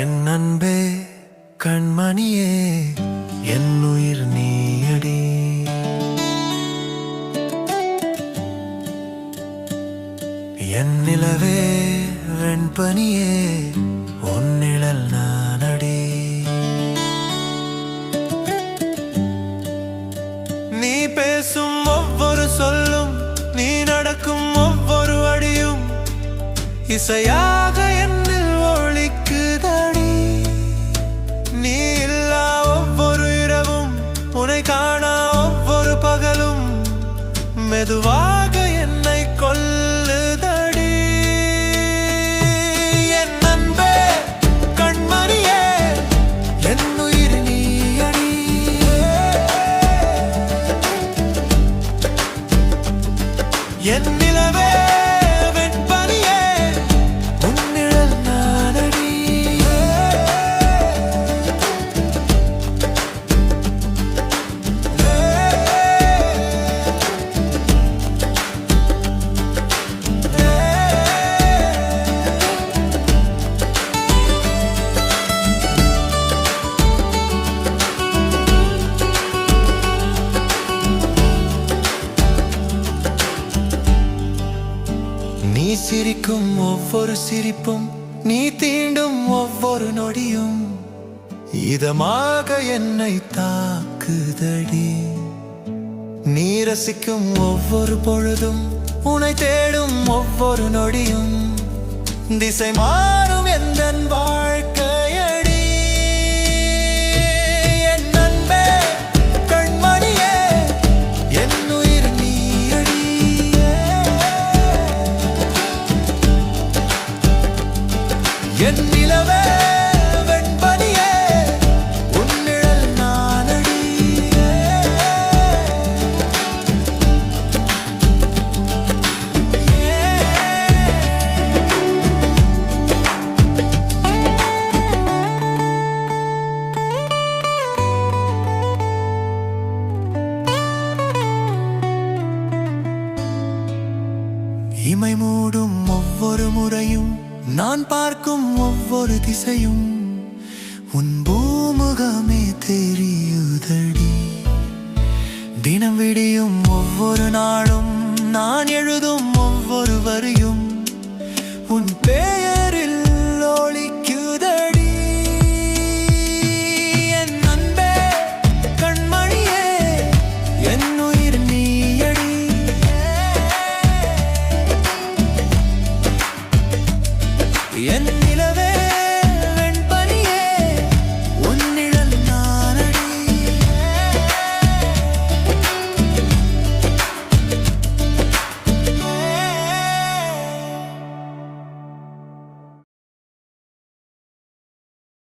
என் அன்பே கண்மணியே என் உயிர் நீயடி. என் நிலவே வெண்பனியே உன் நிழல் நானடி. நீ பேசும் ஒவ்வொரு சொல்லும் நீ நடக்கும் ஒவ்வொரு அடியும் இசையா என் நிலவே சிரிக்கும் ஒவ்வொரு சிரிப்பும் நீ தீண்டும் ஒவ்வொரு நொடியும். இதமாக என்னை தாக்குதடி. நீ ரசிக்கும் ஒவ்வொரு பொழுதும் உனை தேடும் ஒவ்வொரு நொடியும். திசை மாறும் எந்த என் நிலவே வெண்பனியே உன்னிழல் நானடி இமை மூடும் ஒவ்வொரு முறையும் நான் பார்க்கும் ஒவ்வொரு திசையும் உன் பூமுகமே தெரியுதடி. தினம் விடியும் ஒவ்வொரு நாளும் நான் எழுதும் ஒவ்வொரு வரியும் உன் பே